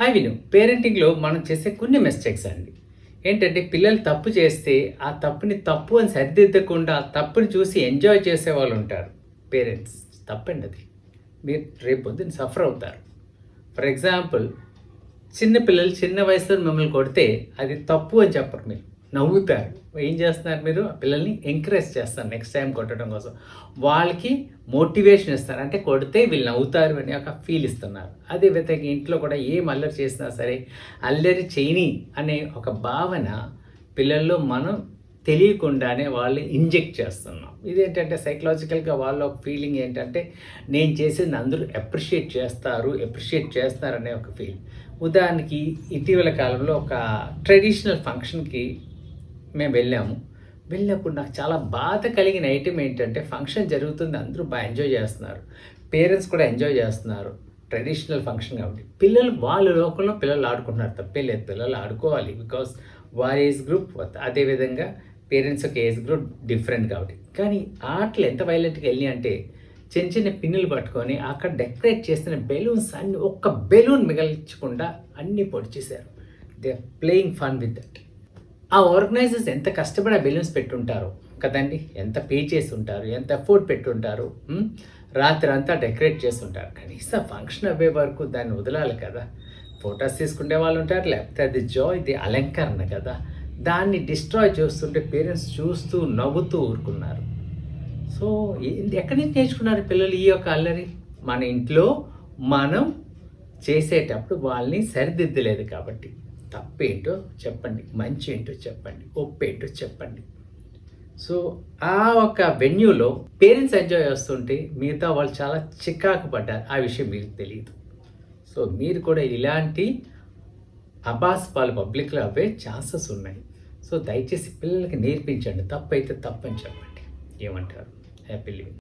Hi విను. పేరెంటింగ్లో మనం చేసే కొన్ని మిస్టేక్స్ అండి. ఏంటంటే పిల్లలు తప్పు చేస్తే ఆ తప్పుని తప్పు అని సరిదిద్దకుండా ఆ తప్పుని చూసి ఎంజాయ్ చేసే వాళ్ళు ఉంటారు. పేరెంట్స్ తప్పండి అది. మీరు రేపు పొద్దున్న సఫర్ అవుతారు. ఫర్ ఎగ్జాంపుల్ చిన్న పిల్లలు చిన్న వయసులో మిమ్మల్ని కొడితే అది తప్పు అని చెప్పరు మీరు. నవ్వుతారు. ఏం చేస్తున్నారు మీరు? ఆ పిల్లల్ని ఎంకరేజ్ చేస్తారు నెక్స్ట్ టైం కొట్టడం కోసం. వాళ్ళకి మోటివేషన్ ఇస్తారు. అంటే కొడితే వీళ్ళు నవ్వుతారు అని ఒక ఫీల్ ఇస్తున్నారు. అదే విధంగా ఇంట్లో కూడా ఏం అల్లరి చేసినా సరే అల్లరి చేయని అనే ఒక భావన పిల్లల్లో మనం తెలియకుండానే వాళ్ళు ఇంజెక్ట్ చేస్తున్నాం. ఇదేంటంటే సైకలాజికల్గా వాళ్ళ ఒక ఫీలింగ్ ఏంటంటే నేను చేసేది అందరూ అప్రిషియేట్ చేస్తారు అప్రిషియేట్ చేస్తారనే ఒక ఫీల్ ఉదాహరణకి ఇటీవల కాలంలో ఒక ట్రెడిషనల్ ఫంక్షన్కి మేము వెళ్ళాము. వెళ్ళినప్పుడు నాకు చాలా బాధ కలిగిన ఐటెం ఏంటంటే ఫంక్షన్ జరుగుతుంది అందరూ బాగా ఎంజాయ్ చేస్తున్నారు. పేరెంట్స్ కూడా ఎంజాయ్ చేస్తున్నారు. ట్రెడిషనల్ ఫంక్షన్ కాబట్టి. పిల్లలు వాళ్ళ లోకంలో పిల్లలు ఆడుకుంటున్నారు తప్పే లేదు. పిల్లలు ఆడుకోవాలి బికాస్ వారి ఏజ్ గ్రూప్ అదేవిధంగా పేరెంట్స్ యొక్క ఏజ్ గ్రూప్ డిఫరెంట్ కాబట్టి. కానీ ఆటలు ఎంత వైలెంట్గా వెళ్ళి అంటే చిన్న చిన్న పిన్నులు పట్టుకొని అక్కడ డెకరేట్ చేస్తున్న బెలూన్స్ అన్ని ఒక్క బెలూన్ మిగల్చకుండా అన్నీ పొడిచేశారు. They playing fun with that ఆ ఆర్గనైజర్స్ ఎంత కష్టపడి ఆ బెలూన్స్ పెట్టుంటారు కదండి? ఎంత పే చేసి ఉంటారు ఎంత ఎఫోర్ట్ పెట్టుంటారు? రాత్రి అంతా డెకరేట్ చేస్తుంటారు. కనీసం ఫంక్షన్ అవ్వే వరకు దాన్ని వదలాలి కదా. ఫొటోస్ తీసుకునే వాళ్ళు ఉంటారు లేకపోతే అది జాయ్ ఇది అలంకరణ కదా. దాన్ని డిస్ట్రాయ్ చేస్తుంటే పేరెంట్స్ చూస్తూ నవ్వుతూ ఊరుకున్నారు. సో ఎక్కడి నుంచి నేర్చుకున్నారు పిల్లలు ఈ యొక్క అల్లరి? మన ఇంట్లో మనం చేసేటప్పుడు వాళ్ళని సరిదిద్దలేదు కాబట్టి. తప్పేంటో చెప్పండి మంచి ఏంటో చెప్పండి ఒప్పేంటో చెప్పండి. సో ఆ ఒక వెన్యూలో పేరెంట్స్ ఎంజాయ్ చేస్తుంటే మిగతా వాళ్ళు చాలా చికాకు పడ్డారు. ఆ విషయం మీకు తెలియదు సో మీరు కూడా ఇలాంటి అబాస్ పాలు పబ్లిక్లో అవే ఛాన్సెస్ ఉన్నాయి. సో దయచేసి పిల్లలకి నేర్పించండి. తప్పైతే తప్పని చెప్పండి. ఏమంటారు? Happy living.